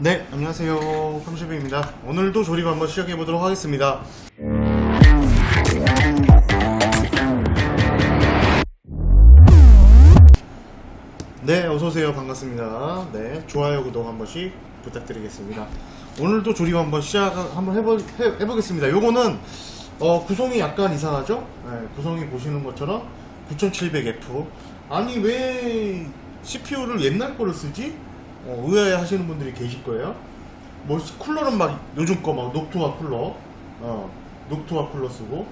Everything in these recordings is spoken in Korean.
네, 안녕하세요. 팜쉐입니다 오늘도 조립 한번 시작해 보도록 하겠습니다. 네, 어서오세요. 반갑습니다. 네, 좋아요, 구독 한 번씩 부탁드리겠습니다. 오늘도 조립 한번 시작 한번 해보, 해, 해보겠습니다. 요거는, 어, 구성이 약간 이상하죠? 네, 구성이 보시는 것처럼 9700F. 아니, 왜 CPU를 옛날 거를 쓰지? 어, 의아해 하시는 분들이 계실 거예요. 뭐, 쿨러는 막, 요즘 거 막, 녹투마 쿨러. 어, 녹투마 쿨러 쓰고.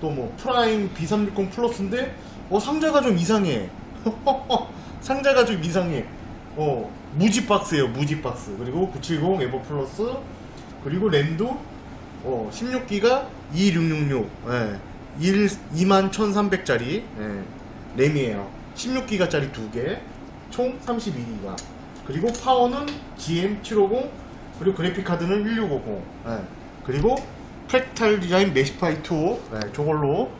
또 뭐, 프라임 B360 플러스인데, 어, 상자가 좀 이상해. 상자가 좀 이상해. 어, 무지 박스예요, 무지 박스. 그리고 970 에버 플러스, 그리고 램도, 어, 16기가 2666, 예, 1, 21,300짜리, 예, 램이에요. 16기가짜리 두 개, 총 32기가. 그리고 파워는 GM750, 그리고 그래픽카드는 1650, 예, 그리고 프랙탈 디자인 메시파이 2, 예, 저걸로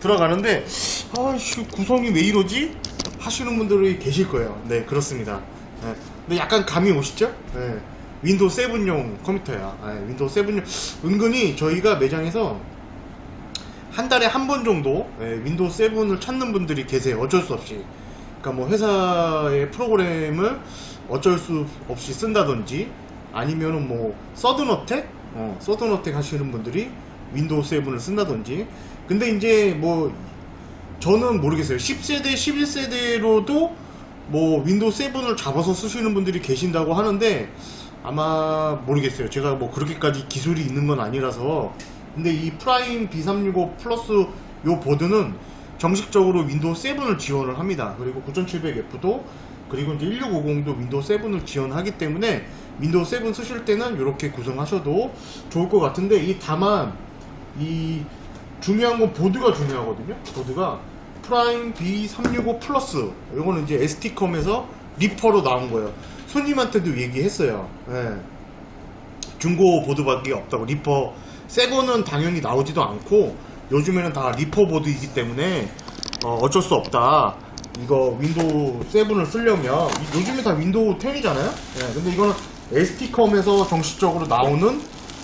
들어가는데, 아씨, 구성이 왜 이러지? 하시는 분들이 계실 거예요. 네, 그렇습니다. 예, 근데 약간 감이 오시죠? 예, 윈도우 7용 컴퓨터야. 예, 윈도우 7용. 은근히 저희가 매장에서 한 달에 한 번 정도 예, 윈도우 7을 찾는 분들이 계세요. 어쩔 수 없이. 그러니까 뭐 회사의 프로그램을 어쩔 수 없이 쓴다든지 아니면은 뭐 서든어택, 어, 서든어택 하시는 분들이 윈도우 7을 쓴다든지. 근데 이제 뭐 저는 모르겠어요. 10세대, 11세대로도 뭐 윈도우 7을 잡아서 쓰시는 분들이 계신다고 하는데 아마 모르겠어요. 제가 뭐 그렇게까지 기술이 있는 건 아니라서. 근데 이 프라임 B365 플러스 요 보드는 정식적으로 윈도우 7을 지원을 합니다. 그리고 9700F도 그리고 이제 1650도 윈도우 7을 지원하기 때문에 윈도우 7 쓰실 때는 이렇게 구성하셔도 좋을 것 같은데 이 다만 이 중요한 건 보드가 중요하거든요. 보드가 프라임 B365 플러스 이거는 이제 ST컴에서 리퍼로 나온 거예요. 손님한테도 얘기했어요. 예. 중고 보드밖에 없다고 리퍼 새 거는 당연히 나오지도 않고 요즘에는 다 리퍼 보드이기 때문에 어, 쩔수 없다. 이거 윈도우 7을 쓰려면 이- 요즘에 다 윈도우 10이잖아요. 예, 근데 이거는 ST컴에서 정식적으로 나오는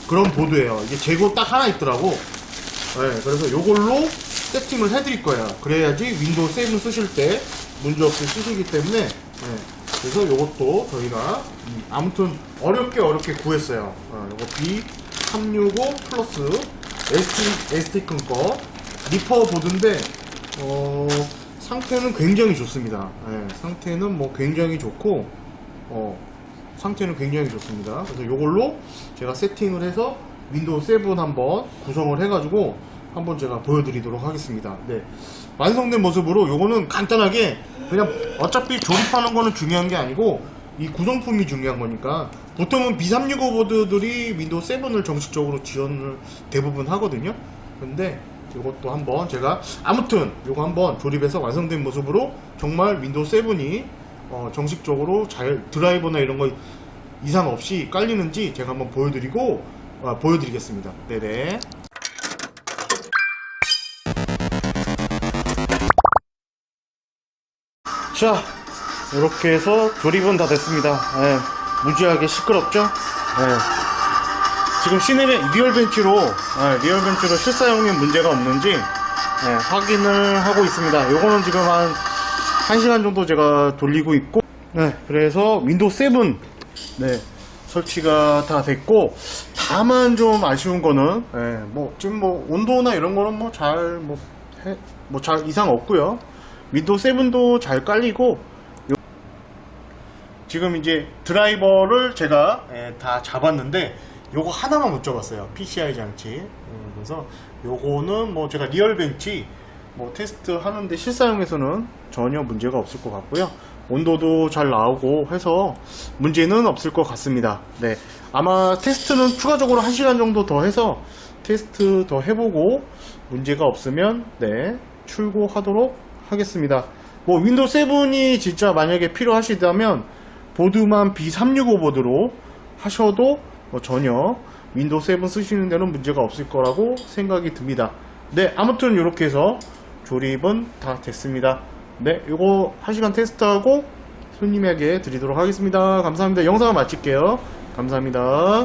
그런 보드예요. 이게 재고 딱 하나 있더라고. 네, 그래서 요걸로 세팅을 해드릴 거예요. 그래야지 윈도우 7 쓰실 때 문제없이 쓰시기 때문에 네, 그래서 요것도 저희가 음, 아무튼 어렵게 어렵게 구했어요. 어, 요거 B365 플러스 ST, ST큰 거 리퍼 보드인데 어, 상태는 굉장히 좋습니다. 네, 상태는 뭐 굉장히 좋고 어, 상태는 굉장히 좋습니다. 그래서 요걸로 제가 세팅을 해서 윈도우 7 한번 구성을 해가지고 한번 제가 보여드리도록 하겠습니다. 네. 완성된 모습으로 요거는 간단하게 그냥 어차피 조립하는 거는 중요한 게 아니고 이 구성품이 중요한 거니까 보통은 B365 보드들이 윈도우 7을 정식적으로 지원을 대부분 하거든요. 근데 이것도 한번 제가 아무튼 요거 한번 조립해서 완성된 모습으로 정말 윈도우 7이 어, 정식적으로 잘 드라이버나 이런 거 이상 없이 깔리는지 제가 한번 보여드리고 아, 보여드리겠습니다. 네네. 자, 이렇게 해서 조립은 다 됐습니다. 예, 무지하게 시끄럽죠? 예. 지금 시내에 리얼벤치로 예, 리얼벤치로 실사용에 문제가 없는지 예, 확인을 하고 있습니다. 요거는 지금 한 1시간 정도 제가 돌리고 있고 네, 그래서 윈도우 7 네, 설치가 다 됐고 다만 좀 아쉬운 거는 예, 뭐 지금 뭐 온도나 이런 거는 뭐 잘 뭐 뭐 잘 이상 없고요. 윈도우 7도 잘 깔리고 요- 지금 이제 드라이버를 제가 예, 다 잡았는데 요거 하나만 못 잡았어요. PCI 장치. 음, 그래서 요거는 뭐 제가 리얼벤치 뭐 테스트 하는데 실사용에서는 전혀 문제가 없을 것 같고요. 온도도 잘 나오고 해서 문제는 없을 것 같습니다. 네. 아마 테스트는 추가적으로 1시간 정도 더 해서 테스트 더 해보고 문제가 없으면 네. 출고하도록 하겠습니다. 뭐 윈도우 7이 진짜 만약에 필요하시다면 보드만 B365 보드로 하셔도 뭐 전혀 윈도우 7 쓰시는 데는 문제가 없을 거라고 생각이 듭니다. 네, 아무튼 이렇게 해서 조립은 다 됐습니다. 네, 이거 1시간 테스트하고 손님에게 드리도록 하겠습니다. 감사합니다. 영상을 마칠게요. 감사합니다.